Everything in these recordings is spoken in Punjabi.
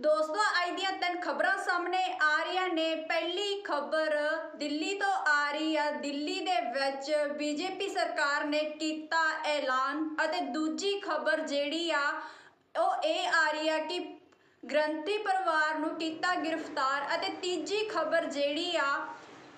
ਦੋਸਤੋ, ਅੱਜ ਦੀਆਂ ਤਿੰਨ ਖਬਰਾਂ ਸਾਹਮਣੇ ਆ ਰਹੀਆਂ ਨੇ। ਪਹਿਲੀ ਖਬਰ ਦਿੱਲੀ ਤੋਂ ਆ ਰਹੀ ਆ। ਦਿੱਲੀ ਦੇ ਵਿੱਚ ਬੀਜੇਪੀ ਸਰਕਾਰ ਨੇ ਕੀਤਾ ਐਲਾਨ ਅਤੇ ਦੂਜੀ ਖਬਰ ਜਿਹੜੀ ਆ, ਉਹ ਇਹ ਆ ਰਹੀ ਆ ਕਿ ਗ੍ਰੰਥੀ ਪਰਿਵਾਰ ਨੂੰ ਕੀਤਾ ਗ੍ਰਿਫਤਾਰ ਅਤੇ ਤੀਜੀ ਖਬਰ ਜਿਹੜੀ ਆ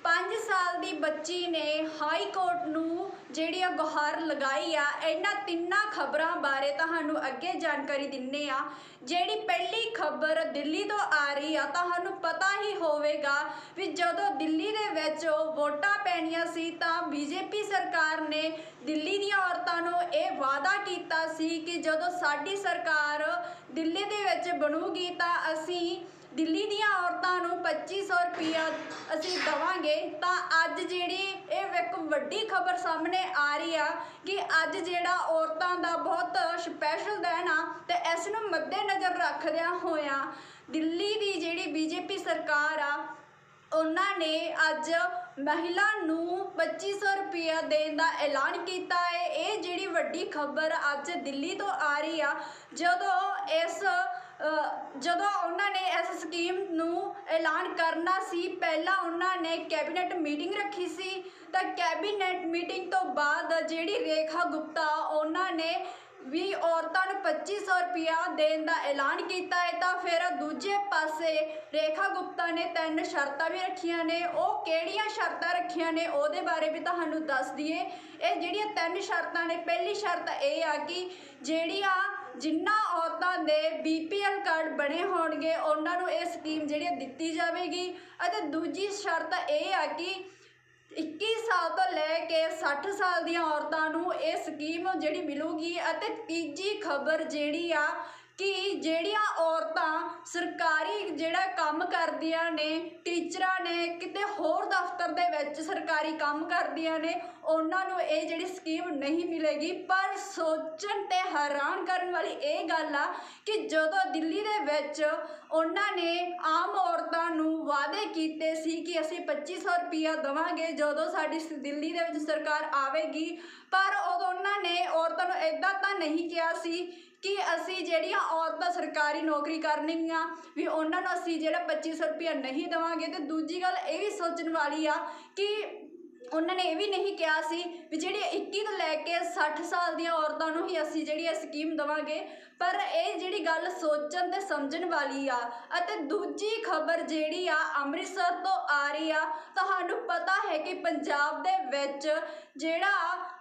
5 ਸਾਲ ਦੀ ਬੱਚੀ ਨੇ ਹਾਈ ਕੋਰਟ ਨੂੰ ਜਿਹੜੀ ਆ ਗੁਹਾਰ ਲਗਾਈ ਆ, ਇਹਨਾਂ ਤਿੰਨਾਂ ਖਬਰਾਂ ਬਾਰੇ ਤੁਹਾਨੂੰ ਅੱਗੇ ਜਾਣਕਾਰੀ ਦਿੰਨੇ ਆ। ਜਿਹੜੀ ਪਹਿਲੀ ਖਬਰ ਦਿੱਲੀ ਤੋਂ ਆ ਰਹੀ ਆ, ਤੁਹਾਨੂੰ ਪਤਾ ਹੀ ਹੋਵੇਗਾ ਵੀ ਜਦੋਂ ਦਿੱਲੀ ਦੇ ਵਿੱਚ ਵੋਟਾਂ ਪੈਣੀਆਂ ਸੀ ਤਾਂ ਬੀਜੇਪੀ ਸਰਕਾਰ ਨੇ ਦਿੱਲੀ ਦੀਆਂ ਔਰਤਾਂ ਨੂੰ ਇਹ ਵਾਅਦਾ ਕੀਤਾ ਸੀ ਕਿ ਜਦੋਂ ਸਾਡੀ ਸਰਕਾਰ ਦਿੱਲੀ ਦੇ ਵਿੱਚ ਬਣੂਗੀ ਤਾਂ ਅਸੀਂ ਦਿੱਲੀ ਦੀਆਂ ਔਰਤਾਂ ਨੂੰ 2500 ਰੁਪਇਆ ਅਸੀਂ ਦਵਾਂਗੇ, ਤਾਂ ਅੱਜ ਜਿਹੜੀ ਇਹ ਇੱਕ ਵੱਡੀ ਖਬਰ ਸਾਹਮਣੇ ਆ ਰਹੀ ਆ ਕਿ ਅੱਜ ਜਿਹੜਾ ਔਰਤਾਂ ਦਾ ਬਹੁਤ ਸਪੈਸ਼ਲ ਦਿਨ ਆ ਤੇ ਇਸ ਨੂੰ ਮੱਦੇਨਜ਼ਰ ਰੱਖਦਿਆਂ ਹੋਇਆਂ ਦਿੱਲੀ ਦੀ ਜਿਹੜੀ ਬੀਜੇਪੀ ਸਰਕਾਰ ਆ, ਉਹਨਾਂ ਨੇ ਅੱਜ ਮਹਿਲਾ ਨੂੰ 2500 ਰੁਪਇਆ ਦੇਣ ਦਾ ਐਲਾਨ ਕੀਤਾ ਹੈ। ਇਹ ਜਿਹੜੀ ਵੱਡੀ ਖਬਰ ਅੱਜ ਦਿੱਲੀ ਤੋਂ ਆ ਰਹੀ ਆ, ਜਦੋਂ ਇਸ ਜਦੋਂ ਉਹਨਾਂ ਨੇ ਇਸ ਸਕੀਮ ਨੂੰ ਐਲਾਨ ਕਰਨਾ ਸੀ, ਪਹਿਲਾਂ ਉਹਨਾਂ ਨੇ ਕੈਬਨਿਟ ਮੀਟਿੰਗ ਰੱਖੀ ਸੀ। ਤਾਂ ਕੈਬਨਿਟ ਮੀਟਿੰਗ ਤੋਂ ਬਾਅਦ ਜਿਹੜੀ ਰੇਖਾ ਗੁਪਤਾ, ਉਹਨਾਂ ਨੇ ਵੀ ਔਰਤਾਂ ਨੂੰ 2500 ਰੁਪਇਆ ਦੇਣ ਦਾ ਐਲਾਨ ਕੀਤਾ ਹੈ। ਤਾਂ ਫਿਰ ਦੂਜੇ ਪਾਸੇ ਰੇਖਾ ਗੁਪਤਾ ਨੇ ਤਿੰਨ ਸ਼ਰਤਾਂ ਵੀ ਰੱਖੀਆਂ ਨੇ। ਉਹ ਕਿਹੜੀਆਂ ਸ਼ਰਤਾਂ ਰੱਖੀਆਂ ਨੇ, ਉਹਦੇ ਬਾਰੇ ਵੀ ਤੁਹਾਨੂੰ ਦੱਸ ਦਈਏ। ਇਹ ਜਿਹੜੀਆਂ ਤਿੰਨ ਸ਼ਰਤਾਂ ਨੇ, ਪਹਿਲੀ ਸ਼ਰਤ ਇਹ ਆ ਕਿ ਜਿਹੜੀਆਂ ਜਿਨ੍ਹਾਂ ਔਰਤਾਂ ਦੇ ਬੀਪੀਐਲ ਕਾਰਡ ਬਣੇ ਹੋਣਗੇ, ਉਹਨਾਂ ਨੂੰ ਇਹ ਸਕੀਮ ਜਿਹੜੀ ਦਿੱਤੀ ਜਾਵੇਗੀ। ਅਤੇ ਦੂਜੀ ਸ਼ਰਤ ਇਹ ਆ ਕਿ 21 ਸਾਲ ਤੋਂ ਲੈ ਕੇ 60 ਸਾਲ ਦੀਆਂ ਔਰਤਾਂ ਨੂੰ ਇਹ ਸਕੀਮ ਜਿਹੜੀ ਮਿਲੂਗੀ। ਅਤੇ ਤੀਜੀ ਖਬਰ ਜਿਹੜੀ ਆ ਕਿ ਜਿਹੜੀਆਂ ਔਰਤਾਂ ਸਰਕਾਰੀ ਜਿਹੜਾ ਕੰਮ ਕਰਦੀਆਂ ਨੇ, ਟੀਚਰਾਂ ਨੇ, ਕਿਤੇ ਹੋਰ ਦਫ਼ਤਰ ਦੇ ਵਿੱਚ ਸਰਕਾਰੀ ਕੰਮ ਕਰਦੀਆਂ ਨੇ, ਉਹਨਾਂ ਨੂੰ ਇਹ ਜਿਹੜੀ ਸਕੀਮ ਨਹੀਂ ਮਿਲੇਗੀ। ਪਰ ਸੋਚਣ ਤੇ ਹੈਰਾਨ ਕਰਨ ਵਾਲੀ ਇਹ ਗੱਲ ਆ ਕਿ ਜਦੋਂ ਦਿੱਲੀ ਦੇ ਵਿੱਚ ਉਹਨਾਂ ਨੇ ਆਮ ਔਰਤਾਂ ਨੂੰ ਵਾਅਦੇ ਕੀਤੇ ਸੀ ਕਿ ਅਸੀਂ 2500 ਰੁਪਇਆ ਦੇਵਾਂਗੇ ਜਦੋਂ ਸਾਡੀ ਦਿੱਲੀ ਦੇ ਵਿੱਚ ਸਰਕਾਰ ਆਵੇਗੀ, ਪਰ ਉਦੋਂ ਉਹਨਾਂ ਨੇ ਔਰਤਾਂ ਨੂੰ ਇਦਾਂ ਤਾਂ ਨਹੀਂ ਕਿਹਾ ਸੀ ਕਿ ਅਸੀਂ ਜਿਹੜੀਆਂ ਔਰਤਾਂ ਸਰਕਾਰੀ ਨੌਕਰੀ ਕਰਨਗੀਆਂ ਵੀ ਉਹਨਾਂ ਨੂੰ ਅਸੀਂ ਜਿਹੜਾ 2500 ਰੁਪਇਆ ਨਹੀਂ ਦੇਵਾਂਗੇ, ਤੇ ਦੂਜੀ ਗੱਲ ਇਹ ਵੀ ਸੋਚਣ ਵਾਲੀ ਆ ਕਿ ਉਹਨਾਂ ਨੇ ਇਹ ਵੀ ਨਹੀਂ ਕਿਹਾ ਸੀ ਵੀ ਜਿਹੜੀ 21 ਤੋਂ ਲੈ ਕੇ 60 ਸਾਲ ਦੀਆਂ ਔਰਤਾਂ ਨੂੰ ਹੀ ਅਸੀਂ ਜਿਹੜੀ ਇਹ ਸਕੀਮ ਦੇਵਾਂਗੇ ਪਰ ਇਹ ਜਿਹੜੀ ਗੱਲ ਸੋਚਣ ਤੇ ਸਮਝਣ ਵਾਲੀ ਆ ਅਤੇ ਦੂਜੀ ਖਬਰ ਜਿਹੜੀ ਆ ਅੰਮ੍ਰਿਤਸਰ ਤੋਂ ਆ ਰਹੀ ਆ, ਤੁਹਾਨੂੰ ਪਤਾ ਹੈ ਕਿ ਪੰਜਾਬ ਦੇ ਵਿੱਚ ਜਿਹੜਾ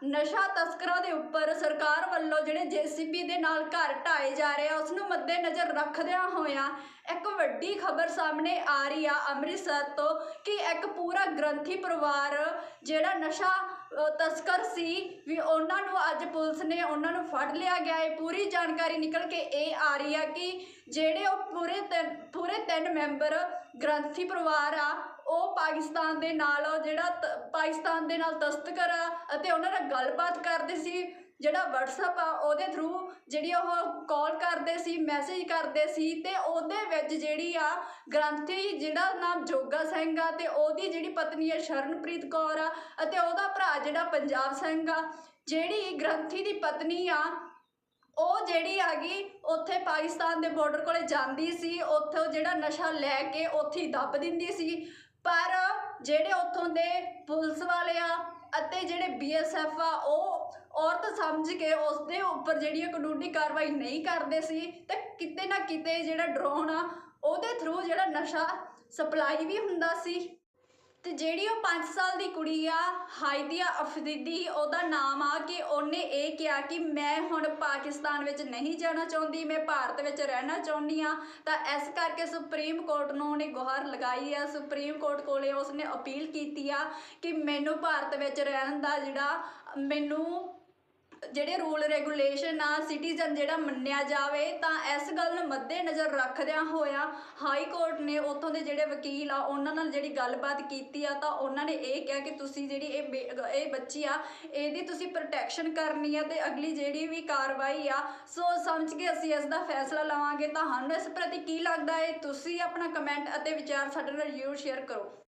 ਨਸ਼ਾ ਤਸਕਰਾਂ ਦੇ ਉੱਪਰ ਸਰਕਾਰ ਵੱਲੋਂ ਜਿਹੜੇ ਜੀਸੀਬੀ ਦੇ ਨਾਲ ਘਰ ਢਾਏ ਜਾ ਰਹੇ ਆ ਉਸ ਨੂੰ ਮੱਦੇਨਜ਼ਰ ਰੱਖਦਿਆਂ ਹੋਇਆਂ ਇੱਕ ਵੱਡੀ ਖਬਰ ਸਾਹਮਣੇ ਆ ਰਹੀ ਆ ਅੰਮ੍ਰਿਤਸਰ ਤੋਂ ਕਿ ਇੱਕ ਪੂਰਾ ਗ੍ਰੰਥੀ ਪਰਿਵਾਰ ਜਿਹੜਾ ਨਸ਼ਾ ਤਸਕਰ ਸੀ ਵੀ ਉਹਨਾਂ ਨੂੰ ਅੱਜ ਪੁਲਿਸ ਨੇ ਉਹਨਾਂ ਨੂੰ ਫੜ ਲਿਆ ਗਿਆ। ਹੈ ਪੂਰੀ ਜਾਣਕਾਰੀ ਨਿਕਲ ਕੇ ਇਹ ਆ ਰਹੀ ਆ ਕਿ ਜਿਹੜੇ ਉਹ ਪੂਰੇ ਤਿੰਨ ਪੂਰੇ ਤਿੰਨ ਮੈਂਬਰ ਗ੍ਰੰਥੀ ਪਰਿਵਾਰ ਆ, ਉਹ ਪਾਕਿਸਤਾਨ ਦੇ ਨਾਲ ਜਿਹੜਾ ਤ- ਪਾਕਿਸਤਾਨ ਦੇ ਨਾਲ ਤਸਤਕਰ ਆ ਅਤੇ ਉਹਨਾਂ ਨਾਲ ਗੱਲਬਾਤ ਕਰਦੇ ਸੀ। ਜਿਹੜਾ WhatsApp ਆ, ਉਹਦੇ ਥਰੂ ਜਿਹੜੀ ਉਹ ਕਾਲ ਕਰਦੇ ਸੀ ਮੈਸੇਜ ਕਰਦੇ ਸੀ ਤੇ ਉਹਦੇ ਵਿੱਚ ਜਿਹੜੀ ਆ ਗ੍ਰੰਥੀ ਜਿਹੜਾ ਨਾਮ ਜੋਗਾ ਸਿੰਘ ਆ ਤੇ ਉਹਦੀ ਜਿਹੜੀ ਪਤਨੀ ਆ ਸ਼ਰਨਪ੍ਰੀਤ ਕੌਰ ਆ ਅਤੇ ਉਹਦਾ ਭਰਾ ਜਿਹੜਾ ਪੰਜਾਬ ਸਿੰਘ ਆ, ਜਿਹੜੀ ਗ੍ਰੰਥੀ ਦੀ ਪਤਨੀ ਆ, ਉਹ ਜਿਹੜੀ ਹੈਗੀ ਉੱਥੇ ਪਾਕਿਸਤਾਨ ਦੇ ਬਾਰਡਰ ਕੋਲੇ ਜਾਂਦੀ ਸੀ, ਉੱਥੋਂ ਜਿਹੜਾ ਨਸ਼ਾ ਲੈ ਕੇ ਉੱਥੇ ਹੀ ਦੱਬ ਦਿੰਦੀ ਸੀ, ਪਰ ਜਿਹੜੇ ਉੱਥੋਂ ਦੇ ਪੁਲਿਸ ਵਾਲੇ ਆ ਅਤੇ ਜਿਹੜੇ ਬੀਐਸਐਫ ਆ, ਉਹ ਔਰਤ ਸਮਝ ਕੇ ਉਸ ਦੇ ਉੱਪਰ ਜਿਹੜੀ ਇਹ ਕਾਨੂੰਨੀ ਕਾਰਵਾਈ ਨਹੀਂ ਕਰਦੇ ਸੀ, ਤੇ ਕਿਤੇ ਨਾ ਕਿਤੇ ਜਿਹੜਾ ਡਰੋਨ ਆ, ਉਹਦੇ ਥਰੂ ਜਿਹੜਾ ਨਸ਼ਾ ਸਪਲਾਈ ਵੀ ਹੁੰਦਾ ਸੀ। ਤੇ ਜਿਹੜੀ ਉਹ 5 ਸਾਲ ਦੀ ਕੁੜੀ ਆ ਹਾਇਦੀਆ ਅਫਦੀਦੀ ਉਹਦਾ ਨਾਮ ਆ ਕਿ ਉਹਨੇ ਇਹ ਕਿਹਾ ਕਿ ਮੈਂ ਹੁਣ ਪਾਕਿਸਤਾਨ ਵਿੱਚ ਨਹੀਂ ਜਾਣਾ ਚਾਹੁੰਦੀ, ਮੈਂ ਭਾਰਤ ਵਿੱਚ ਰਹਿਣਾ ਚਾਹੁੰਦੀ ਆ। ਤਾਂ ਇਸ ਕਰਕੇ ਸੁਪਰੀਮ ਕੋਰਟ ਨੂੰ ਉਹਨੇ ਗੁਹਾਰ ਲਗਾਈ ਆ। ਸੁਪਰੀਮ ਕੋਰਟ ਕੋਲੇ ਉਸਨੇ ਅਪੀਲ ਕੀਤੀ ਆ ਕਿ ਮੈਨੂੰ ਭਾਰਤ ਵਿੱਚ ਰਹਿਣ ਦਾ ਜਿਹੜਾ ਮੈਨੂੰ ਜਿਹੜੇ ਰੂਲ ਰੈਗੂਲੇਸ਼ਨ ਆ ਸਿਟੀਜ਼ਨ ਜਿਹੜਾ ਮੰਨਿਆ ਜਾਵੇ, ਤਾਂ ਇਸ ਗੱਲ ਨੂੰ ਮੱਦੇਨਜ਼ਰ ਰੱਖਦਿਆਂ ਹੋਇਆ ਹਾਈ ਕੋਰਟ ਨੇ ਉੱਥੋਂ ਦੇ ਜਿਹੜੇ ਵਕੀਲ ਆ, ਉਹਨਾਂ ਨਾਲ ਜਿਹੜੀ ਗੱਲਬਾਤ ਕੀਤੀ ਆ, ਤਾਂ ਉਹਨਾਂ ਨੇ ਇਹ ਕਿਹਾ ਕਿ ਤੁਸੀਂ ਜਿਹੜੀ ਇਹ ਬੇ- ਇਹ ਬੱਚੀ ਆ, ਇਹਦੀ ਤੁਸੀਂ ਪ੍ਰੋਟੈਕਸ਼ਨ ਕਰਨੀ ਆ ਤੇ ਅਗਲੀ ਜਿਹੜੀ ਵੀ ਕਾਰਵਾਈ ਆ ਸੋਚ ਸਮਝ ਕੇ ਅਸੀਂ ਇਸ ਦਾ ਫੈਸਲਾ ਲਵਾਂਗੇ। ਤੁਹਾਨੂੰ ਇਸ ਪ੍ਰਤੀ ਕੀ ਲੱਗਦਾ ਹੈ ਤੁਸੀਂ ਆਪਣਾ ਕਮੈਂਟ ਅਤੇ ਵਿਚਾਰ ਸਾਡੇ ਨਾਲ ਜ਼ਰੂਰ ਸ਼ੇਅਰ ਕਰੋ।